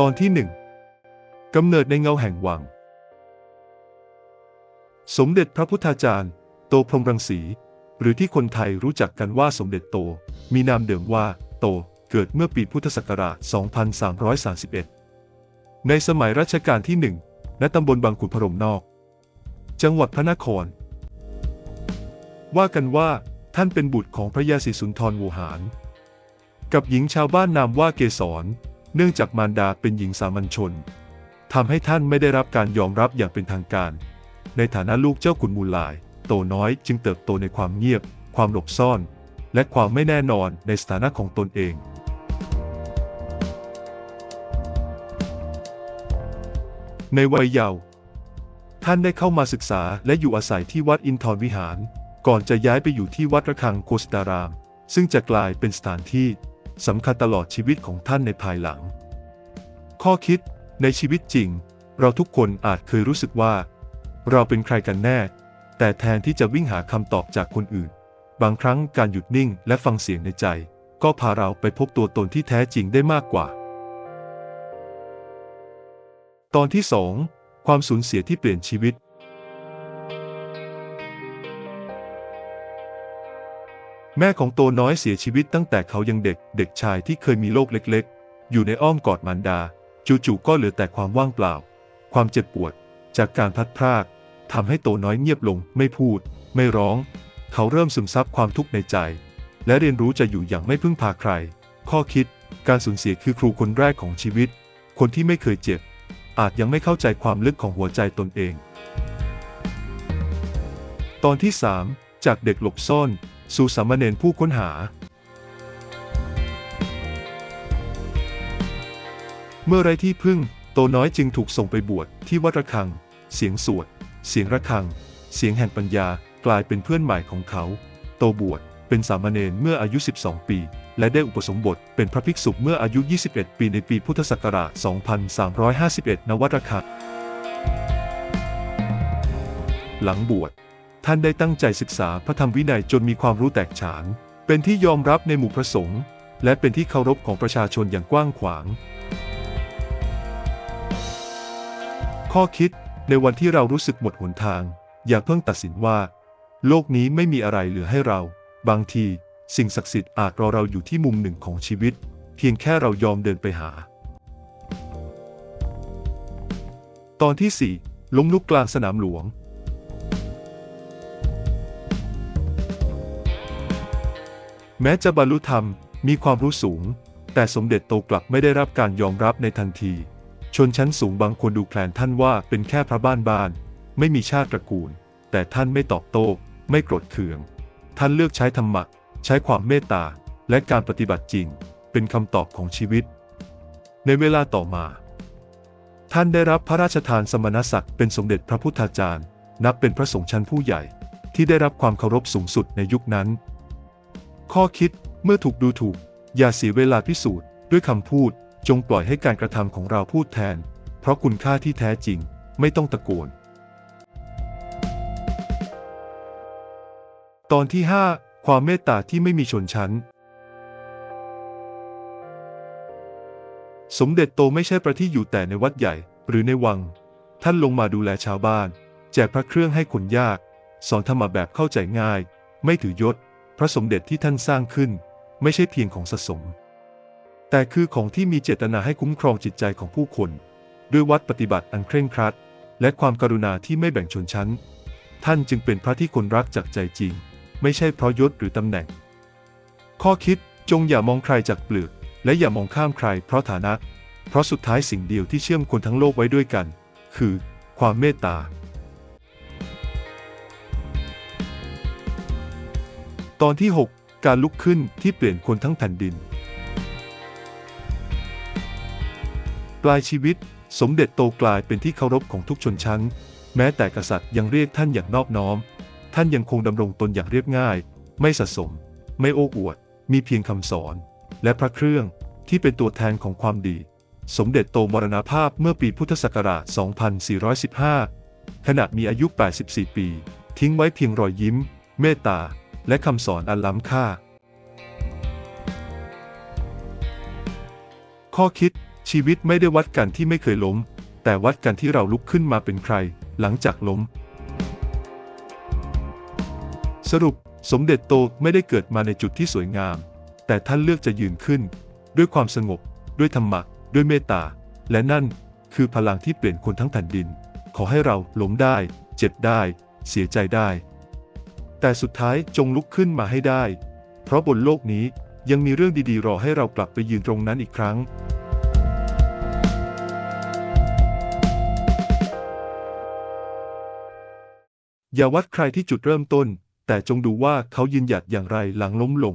ตอนที่หนึ่งกำเนิดในเงาแห่งวัง สมเด็จพระพุทธาจารย์ โตพรมรังสี หรือที่คนไทยรู้จักกันว่าสมเด็จโต มีนามเดิมว่า โต เกิดเมื่อปีพุทธศักราช 2331 ในสมัยรัชกาลที่หนึ่งณตำบลบางขุนพรมนอก จังหวัดพระนคร ว่ากันว่าท่านเป็นบุตรของพระยาศรีสุนทรวูหาร กับหญิงชาวบ้านนามว่าเกษร เนื่องจากมารดาเป็นหญิงสามัญชนทำให้ท่านไม่ได้รับการยอมรับอย่างเป็นทางการ ในฐานะลูกเจ้าขุนมูลลาย โตน้อยจึงเติบโตในความเงียบ ความหลบซ่อน และความไม่แน่นอนในสถานะของตนเอง ในวัยเยาว์ท่านได้เข้ามาศึกษาและอยู่อาศัยที่วัดอินทรวิหาร ก่อนจะย้ายไปอยู่ที่วัดระฆังโคสตาราม ซึ่งจะกลายเป็นสถานที่ สำคัญตลอดชีวิตของท่านในภายหลัง ข้อคิดในชีวิตจริง เราทุกคนอาจเคยรู้สึกว่า เราเป็นใครกันแน่ แต่แทนที่จะวิ่งหาคำตอบจากคนอื่น บางครั้งการหยุดนิ่งและฟังเสียงในใจ ก็พาเราไปพบตัวตนที่แท้จริงได้มากกว่า ตอนที่ 2 ความสูญเสียที่เปลี่ยนชีวิต แม่ของโตน้อยเสียชีวิตตั้งแต่เขายังเด็ก เด็กชายที่เคยมีโลกเล็กๆ อยู่ในอ้อมกอดมารดา จู่ๆก็เหลือแต่ความว่างเปล่า ความเจ็บปวด จากการพัดพรากทำให้โตน้อยเงียบลง ไม่พูด ไม่ร้อง เขาเริ่มซึมซับความทุกข์ในใจ และเรียนรู้จะอยู่อย่างไม่พึ่งพาใคร ข้อคิด การสูญเสียคือครูคนแรกของชีวิต คนที่ไม่เคยเจ็บ อาจยังไม่เข้าใจความลึกของหัวใจตนเอง ตอนที่ 3 จากเด็กหลบซ่อน สู่สามเณรผู้ค้นหา เมื่อไรที่พึ่ง โตน้อยจึงถูกส่งไปบวชที่วัดระฆัง เสียงสวด เสียงระฆัง เสียงแห่งปัญญากลายเป็นเพื่อนใหม่ของเขา โตบวชเป็นสามเณรเมื่ออายุ 12 ปี และได้อุปสมบทเป็นพระภิกษุเมื่ออายุ 21 ปีในปีพุทธศักราช 2351ณวัดระฆังหลังบวช ท่านได้ตั้งใจศึกษาพระธรรมวินัยจนมีความรู้แตกฉาน เป็นที่ยอมรับในหมู่พระสงฆ์และเป็นที่เคารพของประชาชนอย่างกว้างขวาง ข้อคิดในวันที่เรารู้สึกหมดหนทาง อย่าเพิ่งตัดสินว่า โลกนี้ไม่มีอะไรเหลือให้เรา บางที สิ่งศักดิ์สิทธิ์อาจรอเราอยู่ที่มุมหนึ่งของชีวิต เพียงแค่เรายอมเดินไปหา ตอนที่ 4 ล้มลุกกลางสนามหลวง แม้จะบรรลุธรรมมีความรู้สูง แต่สมเด็จโตกลับไม่ได้รับการยอมรับในทันที ชนชั้นสูงบางคนดูแคลนท่านว่าเป็นแค่พระบ้านบ้าน ไม่มีชาติตระกูล แต่ท่านไม่ตอบโต้ไม่โกรธเคือง ท่านเลือกใช้ธรรมะใช้ความเมตตาและการปฏิบัติจริง เป็นคำตอบของชีวิต ในเวลาต่อมา ท่านได้รับพระราชทานสมณศักดิ์เป็นสมเด็จพระพุทธาจารย์ นับเป็นพระสงฆ์ชั้นผู้ใหญ่ที่ได้รับความเคารพสูงสุดในยุคนั้น ข้อคิดเมื่อถูกดูถูก อย่าเสียเวลาพิสูจน์ ด้วยคำพูดจงปล่อยให้การกระทำของเราพูดแทน เพราะคุณค่าที่แท้จริงไม่ต้องตะโกน ตอนที่ 5 ความเมตตาที่ไม่มีชนชั้น สมเด็จโตไม่ใช่ประที่อยู่แต่ในวัดใหญ่ หรือในวัง ท่านลงมาดูแลชาวบ้าน แจกพระเครื่องให้คนยาก สอนธรรมะแบบเข้าใจง่าย ไม่ถือยศ ระสมเด็จที่ท่านสร้างขึ้น ไม่ใช่เพียงของสะสม แต่คือของที่มีเจตนาให้คุ้มครองจิตใจของผู้คน ด้วยวัดปฏิบัติอันเคร่งครัด และความกรุณาที่ไม่แบ่งชนชั้น ท่านจึงเป็นพระที่คนรักจากใจจริง ไม่ใช่เพราะยศหรือตำแหน่ง ข้อคิดจงอย่ามองใครจากเปลือก และอย่ามองข้ามใครเพราะฐานะ เพราะสุดท้ายสิ่งเดียวที่เชื่อมคนทั้งโลกไว้ด้วยกัน คือ ความเมตตา ตอนที่ 6 การลุกขึ้นที่เปลี่ยนคนทั้งแผ่นดิน ปลายชีวิตสมเด็จโตกลายเป็นที่เคารพของทุกชนชั้น แม้แต่กษัตริย์ยังเรียกท่านอย่างนอบน้อม ท่านยังคงดำรงตนอย่างเรียบง่าย ไม่สะสม ไม่โอ้อวด มีเพียงคำสอน และพระเครื่องที่เป็นตัวแทนของความดี สมเด็จโตมรณภาพเมื่อปีพุทธศักราช 2415 ขณะมีอายุ 84 ปี ทิ้งไว้เพียงรอยยิ้ม เมตตา และคำสอนอันล้ำค่า ข้อคิดชีวิตไม่ได้วัดกันที่ไม่เคยล้ม แต่วัดกันที่เราลุกขึ้นมาเป็นใคร หลังจากล้ม สรุปสมเด็จโตไม่ได้เกิดมาในจุดที่สวยงาม แต่ท่านเลือกจะยืนขึ้น ด้วยความสงบ ด้วยธรรมะ ด้วยเมตตา และนั่นคือพลังที่เปลี่ยนคนทั้งแผ่นดิน ขอให้เราล้มได้ เจ็บได้ เสียใจได้ แต่สุดท้ายจงลุกขึ้นมาให้ได้ เพราะบนโลกนี้ยังมีเรื่องดีๆ รอให้เรากลับไปยืนตรงนั้นอีกครั้ง อย่าวัดใครที่จุดเริ่มต้น แต่จงดูว่าเขายืนหยัดอย่างไรหลังล้มลง